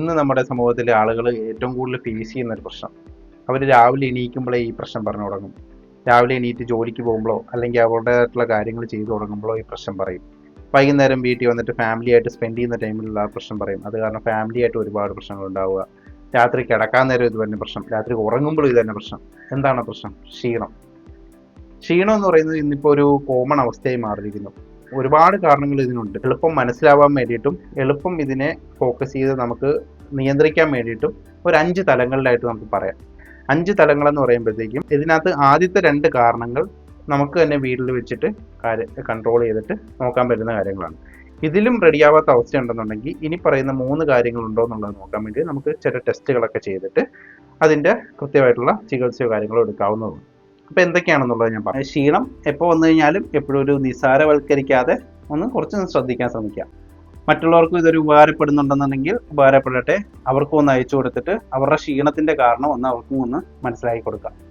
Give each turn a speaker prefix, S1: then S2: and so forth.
S1: ഇന്ന് നമ്മുടെ സമൂഹത്തിലെ ആളുകൾ ഏറ്റവും കൂടുതൽ ഫേസ് ചെയ്യുന്ന ഒരു പ്രശ്നം. അവർ രാവിലെ എണീക്കുമ്പോഴേ ഈ പ്രശ്നം പറഞ്ഞു തുടങ്ങും. രാവിലെ എണീറ്റ് ജോലിക്ക് പോകുമ്പോഴോ അല്ലെങ്കിൽ അവരുടേതായിട്ടുള്ള കാര്യങ്ങൾ ചെയ്തു തുടങ്ങുമ്പോഴോ ഈ പ്രശ്നം പറയും. വൈകുന്നേരം വീട്ടിൽ വന്നിട്ട് ഫാമിലിയായിട്ട് സ്പെൻഡ് ചെയ്യുന്ന ടൈമിലുള്ള പ്രശ്നം പറയും. അത് കാരണം ഫാമിലിയായിട്ട് ഒരുപാട് പ്രശ്നങ്ങൾ ഉണ്ടാവുക. രാത്രി കിടക്കാൻ നേരം ഇത് തന്നെ പ്രശ്നം. രാത്രി ഉറങ്ങുമ്പോഴും ഇത് തന്നെ പ്രശ്നം. എന്താണ് പ്രശ്നം? ക്ഷീണം. ക്ഷീണം എന്ന് പറയുന്നത് ഇന്നിപ്പോൾ ഒരു കോമൺ അവസ്ഥയായി മാറിയിരിക്കുന്നു. ഒരുപാട് കാരണങ്ങൾ ഇതിനുണ്ട്. എളുപ്പം മനസ്സിലാവാൻ വേണ്ടിയിട്ടും എളുപ്പം ഇതിനെ ഫോക്കസ് ചെയ്ത് നമുക്ക് നിയന്ത്രിക്കാൻ വേണ്ടിയിട്ടും ഒരു അഞ്ച് തലങ്ങളിലായിട്ട് നമുക്ക് പറയാം. അഞ്ച് തലങ്ങളെന്ന് പറയുമ്പോഴത്തേക്കും ഇതിനകത്ത് ആദ്യത്തെ രണ്ട് കാരണങ്ങൾ നമുക്ക് തന്നെ വീട്ടിൽ വെച്ചിട്ട് കാര്യ കൺട്രോൾ ചെയ്തിട്ട് നോക്കാൻ പറ്റുന്ന കാര്യങ്ങളാണ്. ഇതിലും റെഡിയാവാത്ത അവസ്ഥ ഉണ്ടെന്നുണ്ടെങ്കിൽ ഇനി പറയുന്ന മൂന്ന് കാര്യങ്ങളുണ്ടോ എന്നുള്ളത് നോക്കാൻ വേണ്ടി നമുക്ക് ചില ടെസ്റ്റുകളൊക്കെ ചെയ്തിട്ട് അതിന്റെ കൃത്യമായിട്ടുള്ള ചികിത്സയോ കാര്യങ്ങളോ എടുക്കാവുന്നതാണ്. അപ്പോൾ എന്തൊക്കെയാണെന്നുള്ളത് ഞാൻ പറഞ്ഞു. ക്ഷീണം എപ്പോൾ വന്നു കഴിഞ്ഞാലും എപ്പോഴും ഒരു നിസാരവൽക്കരിക്കാതെ ഒന്ന് കുറച്ച് ശ്രദ്ധിക്കാൻ ശ്രമിക്കുക. മറ്റുള്ളവർക്കും ഇതൊരു ഉപകാരപ്പെടുന്നുണ്ടെന്നുണ്ടെങ്കിൽ ഉപകാരപ്പെടട്ടെ. അവർക്കും ഒന്ന് അയച്ചു കൊടുത്തിട്ട് അവരുടെ ക്ഷീണത്തിന്റെ കാരണം ഒന്ന് അവർക്കും ഒന്ന് മനസ്സിലാക്കി കൊടുക്കാം